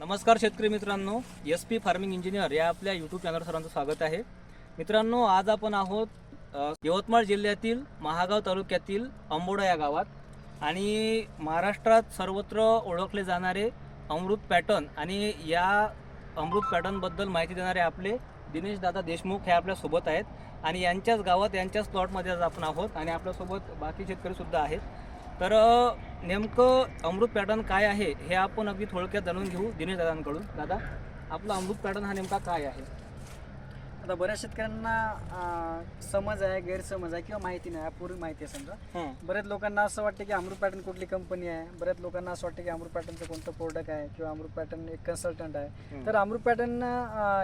नमस्कार शेतकरी मित्रांनो एस पी फार्मिंग इंजिनियर या आपल्या यूट्यूब चॅनल सर्वांचं स्वागत आहे. मित्रांनो आज आपण आहोत यवतमाळ जिल्ह्यातील महागाव तालुक्यातील अंबोडा या गावात. आणि महाराष्ट्रात सर्वत्र ओळखले जाणारे अमृत पॅटर्न आणि या अमृत पॅटर्नबद्दल माहिती देणारे आपले दिनेश दादा देशमुख हे आपल्यासोबत आहेत. आणि यांच्याच गावात यांच्याच प्लॉटमध्ये आज आपण आहोत आणि आपल्यासोबत बाकी शेतकरीसुद्धा आहेत. तर नेमकं अमृत पॅटर्न काय आहे हे आपण अगदी थोडक्यात जाणून घेऊ दिनेश दादांकडून. दादा आपला अमृत पॅटर्न हा नेमका काय आहे? आता बऱ्याच शेतकऱ्यांना अं, समज आहे गैरसमज आहे किंवा माहिती नाही पूर्वी माहिती आहे समजा. बऱ्याच लोकांना असं वाटतं की अमृत पॅटर्न कुठली कंपनी आहे? बऱ्याच लोकांना असं वाटतं की अमृत पॅटर्नचं कोणतं प्रोडक्ट आहे किंवा अमृत पॅटर्न एक कन्सल्टंट आहे. हम्म. तर अमृत पॅटर्न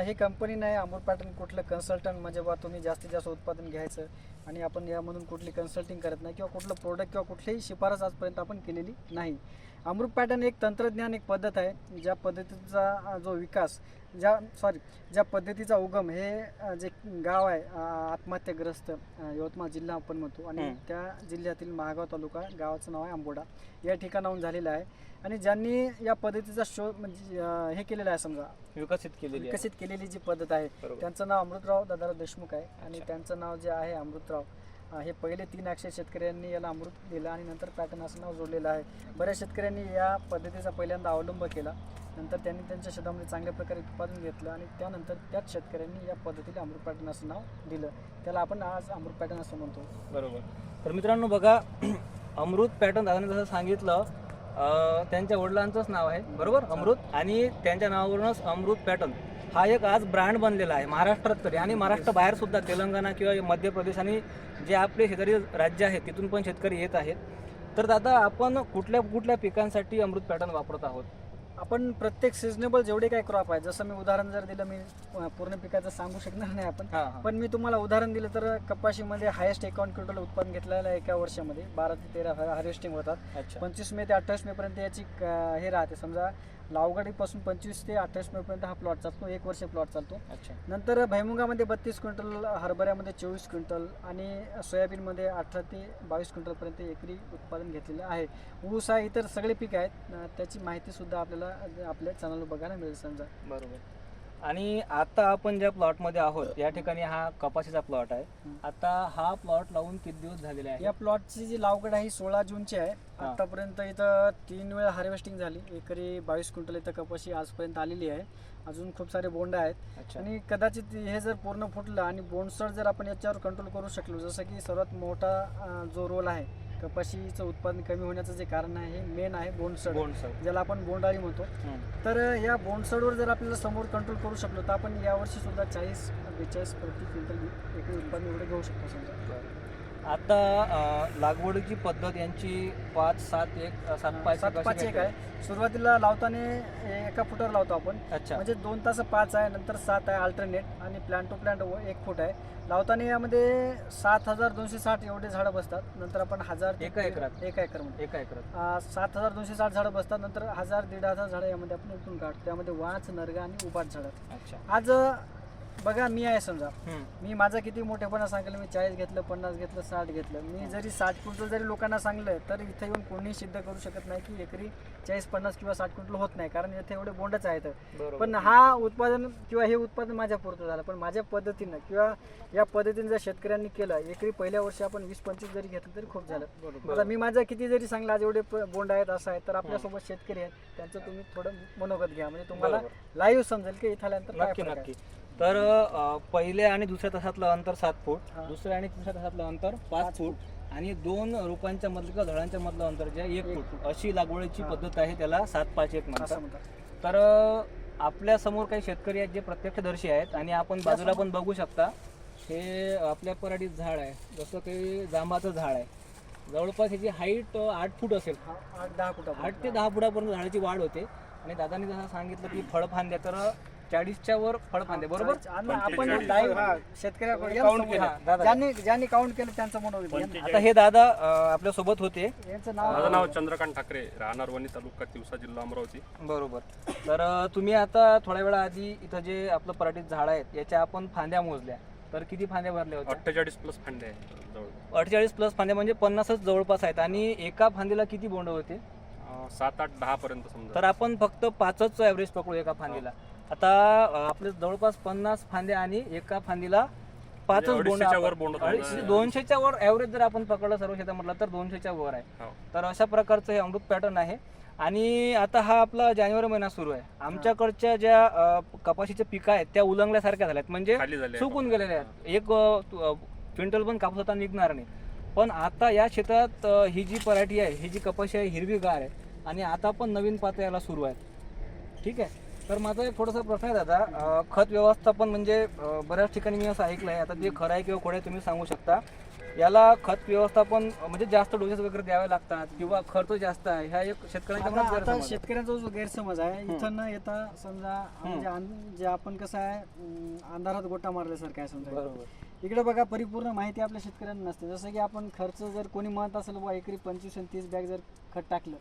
हे कंपनी नाही अमृत पॅटर्न कुठलं कन्सल्टंट म्हणजे बा तुम्ही जास्तीत जास्त उत्पादन घ्यायचं आणि आपण यामधून कुठली कन्सल्टिंग करत नाही किंवा कुठलं प्रोडक्ट किंवा कुठलीही शिफारस आजपर्यंत आपण केलेली नाही. अमृत पॅटर्न एक तंत्रज्ञान एक पद्धत आहे ज्या पद्धतीचा अं, जो विकास ज्या सॉरी ज्या पद्धतीचा उगम हे जे गाव आहे आत्महत्याग्रस्त यवतमाळ जिल्हा आपण म्हणतो आणि. त्या जिल्ह्यातील महागाव तालुका गावाचं नाव आहे आंबोडा या ठिकाणाहून झालेलं आहे आणि ज्यांनी या पद्धतीचा शोध म्हणजे हे केलेलं आहे समजा विकसित केलेली विकसित केलेली जी पद्धत आहे. त्यांचं नाव अमृतराव दादाराव देशमुख आहे आणि. त्यांचं नाव जे आहे अमृतराव हे पहिले तीन अक्षर शेतकऱ्यांनी याला अमृत दिलं आणि नंतर पॅटर्न असं नाव जोडलेलं आहे बऱ्याच शेतकऱ्यांनी या पद्धतीचा पहिल्यांदा अवलंब केला नंतर त्यांनी त्यांच्या शेतामध्ये चांगल्या प्रकारे उत्पादन घेतलं आणि त्यानंतर त्याच शेतकऱ्यांनी या पद्धतीला अमृत पॅटर्न असं नाव दिलं. त्याला आपण आज अमृत पॅटर्न असं म्हणतो. बरोबर. तर मित्रांनो बघा अमृत पॅटर्न दादाने जसं सांगितलं त्यांच्या वडिलांचंच नाव आहे बरोबर? अमृत आणि त्यांच्या नावावरूनच अमृत पॅटर्न. हा एक आज ब्रँड बनलेला आहे महाराष्ट्रात तरी. आणि महाराष्ट्र बाहेर सुद्धा तेलंगणा किंवा मध्य प्रदेश आणि जे आपले शेजारी राज्य आहेत तिथून पण शेतकरी येत आहेत. तर दादा आपण कुठल्या कुठल्या पिकांसाठी अमृत पॅटर्न वापरत आहोत? आपण प्रत्येक सिजनेबल जेवढे काही क्रॉप आहे जसं मी उदाहरण जर दिलं मी पूर्ण पिकाचं सांगू शकणार नाही आपण. पण मी तुम्हाला उदाहरण दिलं तर कपाशीमध्ये हायेस्ट एकावन्न क्विंटल उत्पादन घेतलेलं आहे एका वर्षामध्ये बारा ते तेरा हार्वेस्टिंग होतात. पंचवीस मे ते अठ्ठावीस मे पर्यंत याची हे राहते. समजा लावगडीपासून पंचवीस ते अठ्ठावीस मे पर्यंत हा प्लॉट चालतो. एक वर्ष प्लॉट चालतो. अच्छा. नंतर भैमुगामध्ये बत्तीस क्विंटल हरभऱ्यामध्ये चोवीस क्विंटल आणि सोयाबीनमध्ये अठरा ते बावीस क्विंटलपर्यंत एकरी उत्पादन घेतलेलं आहे. ऊस आहे इतर सगळे पीक आहेत. त्याची माहितीसुद्धा आपल्याला आपल्या चॅनलवर बघायला मिळेल समजा. बरोबर. आणि आता आपण ज्या प्लॉटमध्ये आहोत या ठिकाणी हा कपाशीचा प्लॉट आहे. आता हा प्लॉट लावून किती दिवस झालेले आहे? या प्लॉटची जी लावगड आहे ही सोळा जूनची आहे. आतापर्यंत इथं तीन वेळा हार्वेस्टिंग झाली. एकरी बावीस क्विंटल इथं कपाशी आजपर्यंत आलेली आहे. अजून खूप सारे बोंड आहेत. आणि कदाचित हे जर पूर्ण फुटलं आणि बोंडसळ जर आपण याच्यावर कंट्रोल करू शकलो जसं की सर्वात मोठा जो रोल आहे कपाशीचं उत्पादन कमी होण्याचं जे कारण आहे हे मेन आहे बोंडसळ बोंडसळ ज्याला आपण बोंडाळी म्हणतो. तर या बोंडसळवर जर आपल्याला समोर कंट्रोल करू शकलो तर आपण यावर्षी सुद्धा चाळीस बेचाळीस प्रति क्विंटल एकरी उत्पादन एवढे घेऊ शकतो समजा. आता लागवडीची पद्धत यांची पाच सात एक सात पाच सात पाच एक आहे. सुरुवातीला लावताना एका फुटावर लावतो आपण. अच्छा. म्हणजे दोन तास पाच आहे नंतर सात आहे अल्टरनेट आणि प्लांट टू प्लांट एक फूट आहे. लावताना यामध्ये सात हजार दोनशे साठ एवढे झाडं बसतात. नंतर आपण हजार एका एकरात? एका एकरमध्ये. एका एकरात. सात हजार दोनशे साठ झाडं बसतात. नंतर हजार दीड हजार झाडं यामध्ये आपण उठून काढतो. त्यामध्ये वाच नरगा आणि उबाट झाडं. अच्छा. आज बघा मी आहे समजा. मी माझा किती मोठेपणा सांगितलं मी चाळीस घेतलं पन्नास घेतलं साठ घेतलं. मी जरी साठ क्विंटल जरी लोकांना सांगलं तर इथे येऊन कोणीही सिद्ध करू शकत नाही की एकरी चाळीस पन्नास किंवा साठ क्विंटल होत नाही. कारण इथे एवढे बोंडच आहेत. पण हा उत्पादन किंवा हे उत्पादन माझ्या पुरतं झालं. पण माझ्या पद्धतीनं किंवा या पद्धतीने जर शेतकऱ्यांनी केलं एकरी पहिल्या वर्षी आपण वीस पंचवीस जरी घेतलं तरी खूप झालं. आता मी माझा किती जरी सांगला आज एवढे बोंड आहेत असं आहे तर आपल्यासोबत शेतकरी आहेत त्यांचं तुम्ही थोडं मनोगत घ्या. म्हणजे तुम्हाला. लाईव्ह समजेल की इथं आल्यानंतर तर अं, पहिल्या आणि दुसऱ्या तासातलं अंतर सात फूट हा. दुसऱ्या आणि तिसऱ्या तासातलं अंतर पाच पाच फूट आणि दोन रोपांच्या मधलं किंवा झाडांच्या मधलं अंतर जे आहे एक एक फूट. अशी लागवडीची हा. पद्धत आहे त्याला सात पाच एक असं म्हणतात. तर अ, आपल्यासमोर काही शेतकरी आहेत जे प्रत्यक्षदर्शी आहेत आणि आपण बाजूला पण बघू शकता हे आपल्या पराठीत झाड आहे. जसं काही जांबाचं झाड आहे. जवळपास ह्याची हाईट आठ फूट असेल. हा, आठ दहा फुटा आठ ते दहा फुटापर्यंत झाडाची वाढ होते. आणि दादांनी जसं सांगितलं की फळफांद्या तर चाळीसच्या वर फळफांदे बरोबर? आणि आपण शेतकऱ्याकडे Count केलं. हा, दादा. ज्यांनी ज्यांनी काउंट केलं त्यांचं घ्या. आता हे दादा आपल्यासोबत होते. यांचं माझं नाव नाव चंद्रकांत ठाकरे राहणार वणी तालुका तिवसा जिल्हा अमरावती. बरोबर. तर अ, तुम्ही आता थोड्या वेळा आधी इथं जे आपलं पराठीत झाड आहेत याच्या आपण फांद्या मोजल्या. तर किती फांद्या भरल्या होत्या? अठ्ठेचाळीस प्लस फांडे आहे जवळ अठ्ठेचाळीस प्लस फांद्या म्हणजे पन्नासच जवळपास आहेत. आणि एका फांदीला किती बोंड होते? अं, सात आठ दहा पर्यंत समजा. तर आपण फक्त पाचच ॲव्हरेज पकडू एका फांदीला. आता आपले जवळपास पन्नास फांदे आणि एका फांदीला पाचच म्हणजे बोंड अडीचशेच्या वर बोंड. दोनशेच्या वर ॲव्हरेज जर आपण पकडलं सर्व शेतात म्हटलं तर दोनशेच्या वर आहे. हो. तर अशा प्रकारचं हे अमृत पॅटर्न आहे. आणि आता हा आपला जानेवारी महिना सुरू आहे. आमच्याकडच्या ज्या अं, कपाशीच्या पिका आहेत त्या उलंगल्यासारख्या झाल्यात. म्हणजे खाली झाले सुकून गेलेल्या आहेत. एक अ, तु- अ, क्विंटल पण कापूस आता निघणार नाही. पण आता या क्षेत्रात अ, ही जी पराठी आहे ही जी कपाशी आहे हिरवीगार आहे. आणि आता पण नवीन पातं याला सुरू आहेत ठीक आहे? तर माझा एक थोडासा प्रश्न आहे दादा. अ, खत व्यवस्थापन म्हणजे अ, बऱ्याच ठिकाणी मी असं ऐकलं आहे आता ते खरं आहे किंवा खोडं आहे तुम्ही सांगू शकता. याला खत व्यवस्थापन अ, म्हणजे जास्त डोसेस वगैरे द्यावे लागतात किंवा खर्च जास्त आहे. ह्या एक शेतकऱ्यांच्या आता मनात आता गैरसमज आहे. शेतकऱ्यांचा जो गैरसमज आहे इथं न येता समजा म्हणजे आन- जे आपण कसं आहे अं, अंधारात गोटा मारल्यासारखं आहे समजा. बरोबर. इकडे बघा परिपूर्ण माहिती आपल्या शेतकऱ्यांना नसते जसं की आपण खर्च जर कोणी म्हणत असेल बा एकरी पंचवीस आणि तीस बॅग जर खत टाकलं.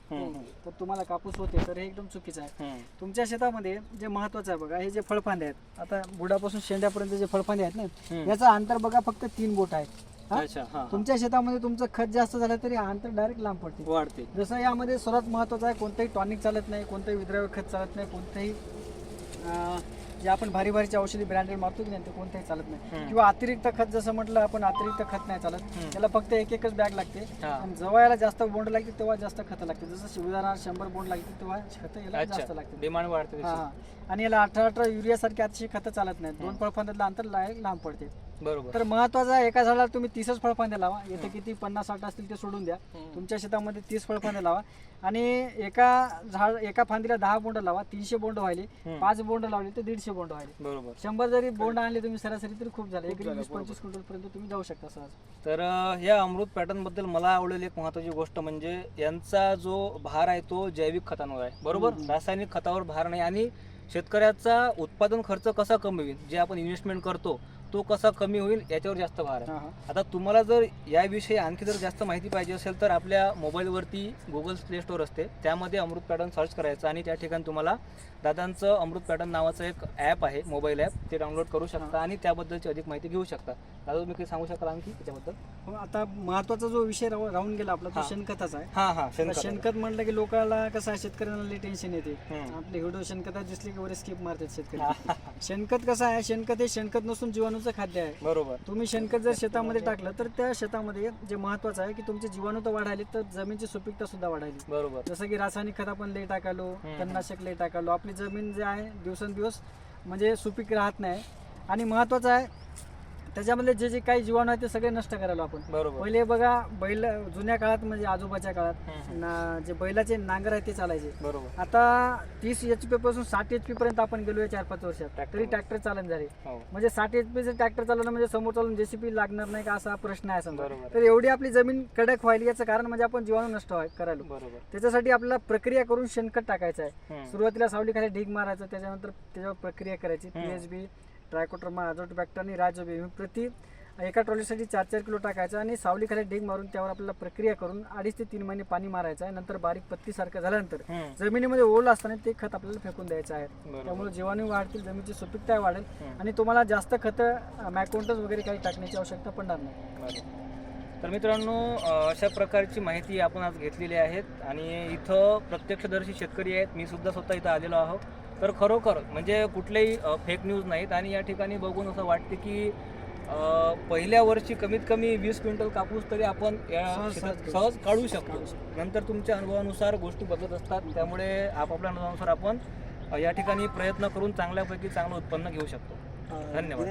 तर तुम्हाला कापूस होते तर हे एकदम चुकीचं आहे. तुमच्या शेतामध्ये जे महत्वाचं आहे बघा हे जे फळफांदे आहेत आता बुडापासून शेंड्यापर्यंत जे फळफांदे आहेत ना. याचं अंतर बघा फक्त तीन बोट आहे? अच्छा हा तुमच्या शेतामध्ये तुमचं खत जास्त झालं तरी अंतर डायरेक्ट लांब पडते वाढते जसं यामध्ये सर्वात महत्वाचं आहे कोणतंही टॉनिक चालत नाही कोणतंही विद्राव्य खत चालत नाही कोणतंही जे आपण भारी भारीच्या औषधी ब्रँडेड मारतो की नाही ते कोणतंही चालत नाही. किंवा अतिरिक्त खत जसं म्हटलं आपण अतिरिक्त खत नाही चालत. त्याला फक्त एक एकच बॅग लागते. आणि जेव्हा याला जास्त बोंड लागते तेव्हा जास्त खतं लागते. जसं उदाहरणार्थ शंभर बोंड लागते तेव्हा खतं याला जास्त लागते. डिमांड वाढते. आणि याला अठरा अठरा युरिया सारखी अतिशय खतं चालत नाहीत. दोन फळफांद्यातलं अंतर ला- लांब पडते. बरोबर. तर महत्वाचं आहे एका झाडाला तुम्ही तीसच फळफांदे लावा. येथे किती पन्नास साठ असतील ते सोडून द्या. तुमच्या शेतामध्ये तीस फळफांदे लावा. आणि एका झाड एका फांदीला दहा बोंड लावा. तीनशे बोंड व्हायले. पाच बोंड लावले तर दीडशे बोंड व्हायले. बरोबर. शंभर जरी बोंड आणले तुम्ही सरासरी तरी खूप झाले. एक वीस पंचवीस क्विंटल पर्यंत तुम्ही जाऊ शकता सहज. तर या अमृत पॅटर्नबद्दल मला आवडलेली एक महत्वाची गोष्ट म्हणजे यांचा जो भार आहे तो जैविक खतांवर आहे. बरोबर. रासायनिक खतावर भार नाही आणि शेतकऱ्याचा उत्पादन खर्च कसा कमी होईल? जे आपण इन्व्हेस्टमेंट करतो तो कसा कमी होईल याच्यावर जास्त भार आहे. आता तुम्हाला जर याविषयी आणखी जर जास्त माहिती पाहिजे असेल तर आपल्या मोबाईलवरती गुगल प्ले स्टोअर असते. त्यामध्ये अमृत पॅटर्न सर्च करायचं आणि त्या ठिकाणी तुम्हाला दादांचं अमृत पॅटर्न नावाचं एक ॲप आहे मोबाईल ॲप ते डाउनलोड करू शकता आणि त्याबद्दलची अधिक माहिती घेऊ शकता. दादा तुम्ही काही सांगू शकाल आणखी त्याच्याबद्दल? हो, आता महत्त्वाचा जो विषय राहू- राहून गेला आपला तो हा. शेणखताचा आहे. हां हां आता शेणखत. म्हणलं की लोकांना कसं आहे शेतकऱ्यांना लई टेन्शन येते. हम्म. आपले व्हिडिओ शेणखतात दिसले की वरे स्किप मारतात शेतकरी. शेणखत कसं आहे शेणखत हे शेणखत नसून जीवाणूचं खाद्य आहे. बरोबर. तुम्ही शेणखत जर शेतामध्ये टाकलं तर त्या शेतामध्ये जे महत्वाचं आहे की तुमचे जीवाणू तर वाढायले तर जमीनची सुपीकता सुद्धा वाढायली. बरोबर. जसं की रासायनिक खत आपण लई टाकालो हम्म. तणनाशक लई टाकालो. आपली जमीन जे आहे दिवसेंदिवस म्हणजे सुपीक राहत नाही. आणि महत्वाचं आहे त्याच्यामधले जे जे काही जीवाणू आहेत ते सगळे नष्ट करायला आपण. बरोबर. पहिले बघा बैल जुन्या काळात म्हणजे आजोबाच्या काळात. ना जे बैलाचे नांगर आहेत ते चालायचे. बरोबर. आता तीस एच पी पासून साठ एच पी पर्यंत आपण गेलोय चार पाच वर्षात. Tractor तरी ट्रॅक्टर चालन झाले. हो. म्हणजे साठ एच पीचं ट्रॅक्टर चालवलं म्हणजे समोर चालून जेसीपी लागणार नाही का असा प्रश्न आहे समजा. बरोबर. तर एवढी आपली जमीन कडक व्हायली याचं कारण म्हणजे आपण जीवाणू नष्ट व्हाय- करायलो. बरोबर. त्याच्यासाठी आपल्याला प्रक्रिया करून शेणखत टाकायचं आहे. हम्म. सुरुवातीला सावलीखाली ढीग मारायचं त्याच्यानंतर त्याच्यावर प्रक्रिया करायची. हम्म. पीएचबी ट्रायकोटर्मा बॅक्टर आणि राजोबी हे प्रति एका ट्रॉलीसाठी चार चार किलो टाकायचं आणि सावलीखाली ढीग मारून त्यावर आपल्याला प्रक्रिया करून अडीच ते तीन महिने पाणी मारायचं आहे नंतर बारीक पत्ती सारखं झाल्यानंतर. जमिनीमध्ये ओल असताना ते खत आपल्याला फेकून द्यायचं आहे. त्यामुळे जीवाणू वाढतील जमिनीची सुपीकता वाढेल. आणि तुम्हाला जास्त खतं मॅकोंटस वगैरे काही टाकण्याची आवश्यकता पडणार नाही. तर मित्रांनो अशा प्रकारची माहिती आपण आज घेतलेली आहेत आणि इथं प्रत्यक्षदर्शी शेतकरी आहेत मी सुद्धा स्वतः इथं आलेलो आहो तर खरोखर म्हणजे कुठलेही फेक न्यूज नाहीत. आणि या ठिकाणी बघून असं वाटते की पहिल्या वर्षी कमीत कमी वीस क्विंटल कापूस तरी आपण या सहज- काढू शकतो. नंतर तुमच्या अनुभवानुसार गोष्टी बदलत असतात. त्यामुळे आपापल्या अनुभवानुसार आपण या ठिकाणी प्रयत्न करून चांगल्यापैकी चांगलं उत्पन्न घेऊ शकतो. धन्यवाद.